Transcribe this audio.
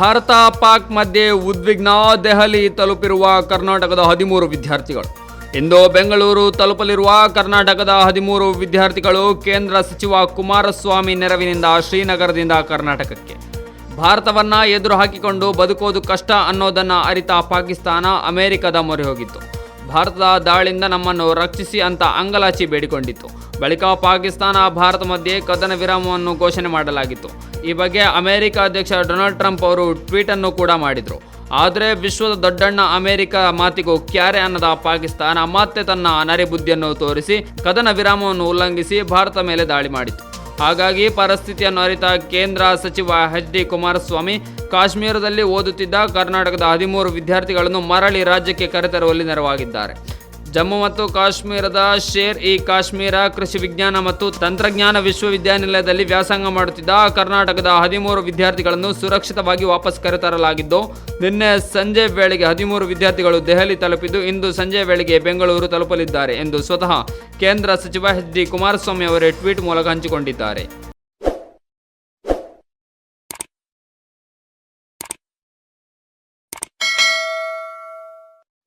ಭಾರತ ಪಾಕ್ ಮಧ್ಯೆ ಉದ್ವಿಗ್ನ ದೆಹಲಿ ತಲುಪಿರುವ ಕರ್ನಾಟಕದ ಹದಿಮೂರು ವಿದ್ಯಾರ್ಥಿಗಳು. ಇಂದು ಬೆಂಗಳೂರು ತಲುಪಲಿರುವ ಕರ್ನಾಟಕದ ಹದಿಮೂರು ವಿದ್ಯಾರ್ಥಿಗಳು ಕೇಂದ್ರ ಸಚಿವ ಕುಮಾರಸ್ವಾಮಿ ನೆರವಿನಿಂದ ಶ್ರೀನಗರದಿಂದ ಕರ್ನಾಟಕಕ್ಕೆ. ಭಾರತವನ್ನ ಎದುರು ಹಾಕಿಕೊಂಡು ಬದುಕೋದು ಕಷ್ಟ ಅನ್ನೋದನ್ನ ಅರಿತ ಪಾಕಿಸ್ತಾನ ಅಮೆರಿಕದ ಮೊರೆ ಹೋಗಿತ್ತು. ಭಾರತದ ದಾಳಿಯಿಂದ ನಮ್ಮನ್ನು ರಕ್ಷಿಸಿ ಅಂತ ಅಂಗಲಾಚಿ ಬೇಡಿಕೊಂಡಿತ್ತು. ಬಳಿಕ ಪಾಕಿಸ್ತಾನ ಭಾರತ ಮಧ್ಯೆ ಕದನ ವಿರಾಮವನ್ನು ಘೋಷಣೆ ಮಾಡಲಾಗಿತ್ತು. ಈ ಬಗ್ಗೆ ಅಮೆರಿಕ ಅಧ್ಯಕ್ಷ ಡೊನಾಲ್ಡ್ ಟ್ರಂಪ್ ಅವರು ಟ್ವೀಟ್ ಅನ್ನು ಕೂಡ ಮಾಡಿದರು. ಆದರೆ ವಿಶ್ವದ ದೊಡ್ಡಣ್ಣ ಅಮೆರಿಕ ಮಾತಿಗೂ ಕ್ಯಾರೆ ಅನ್ನದ ಪಾಕಿಸ್ತಾನ ಮತ್ತೆ ತನ್ನ ನರಿಬುದ್ಧಿಯನ್ನು ತೋರಿಸಿ, ಕದನ ವಿರಾಮವನ್ನು ಉಲ್ಲಂಘಿಸಿ ಭಾರತ ಮೇಲೆ ದಾಳಿ ಮಾಡಿತು ಹಾಗಾಗಿ ಪರಿಸ್ಥಿತಿಯನ್ನು ಅರಿತ ಕೇಂದ್ರ ಸಚಿವ ಎಚ್ ಡಿ ಕುಮಾರಸ್ವಾಮಿ ಕಾಶ್ಮೀರದಲ್ಲಿ ಓದುತ್ತಿದ್ದ ಕರ್ನಾಟಕದ ಹದಿಮೂರು ವಿದ್ಯಾರ್ಥಿಗಳನ್ನು ಮರಳಿ ರಾಜ್ಯಕ್ಕೆ ಕರೆತರುವಲ್ಲಿ ನೆರವಾಗಿದ್ದಾರೆ. ಜಮ್ಮು ಮತ್ತು ಕಾಶ್ಮೀರದ ಶೇರ್ ಇ ಕಾಶ್ಮೀರ ಕೃಷಿ ವಿಜ್ಞಾನ ಮತ್ತು ತಂತ್ರಜ್ಞಾನ ವಿಶ್ವವಿದ್ಯಾನಿಲಯದಲ್ಲಿ ವ್ಯಾಸಂಗ ಮಾಡುತ್ತಿದ್ದ ಕರ್ನಾಟಕದ ಹದಿಮೂರು ವಿದ್ಯಾರ್ಥಿಗಳನ್ನು ಸುರಕ್ಷಿತವಾಗಿ ವಾಪಸ್ ಕರೆತರಲಾಗಿದ್ದು, ನಿನ್ನೆ ಸಂಜೆ ವೇಳೆಗೆ ಹದಿಮೂರು ವಿದ್ಯಾರ್ಥಿಗಳು ದೆಹಲಿ ತಲುಪಿದ್ದು, ಇಂದು ಸಂಜೆ ವೇಳೆಗೆ ಬೆಂಗಳೂರು ತಲುಪಲಿದ್ದಾರೆ ಎಂದು ಸ್ವತಃ ಕೇಂದ್ರ ಸಚಿವ ಎಚ್ ಡಿ ಕುಮಾರಸ್ವಾಮಿ ಅವರೇ ಟ್ವೀಟ್ ಮೂಲಕ ಹಂಚಿಕೊಂಡಿದ್ದಾರೆ.